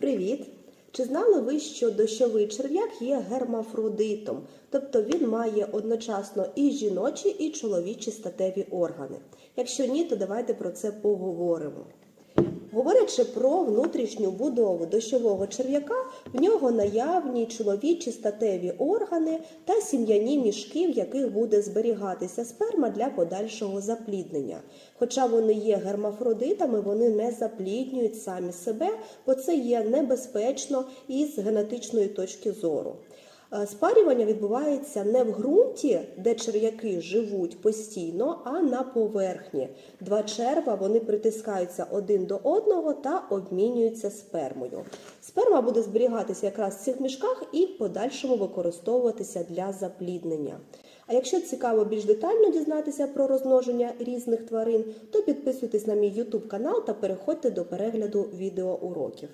Привіт! Чи знали ви, що дощовий черв'як є гермафродитом? Тобто він має одночасно і жіночі, і чоловічі статеві органи. Якщо ні, то давайте про це поговоримо. Говорячи про внутрішню будову дощового черв'яка, в нього наявні чоловічі статеві органи та сім'яні мішки, в яких буде зберігатися сперма для подальшого запліднення. Хоча вони є гермафродитами, вони не запліднюють самі себе, бо це є небезпечно із генетичної точки зору. Е, Спарювання відбувається не в ґрунті, де черв'яки живуть постійно, а на поверхні. Два черва вони притискаються один до одного та обмінюються спермою. Сперма буде зберігатися якраз в цих мішках і в подальшому використовуватися для запліднення. А якщо цікаво більш детально дізнатися про розмноження різних тварин, то підписуйтесь на мій YouTube канал та переходьте до перегляду відеоуроків.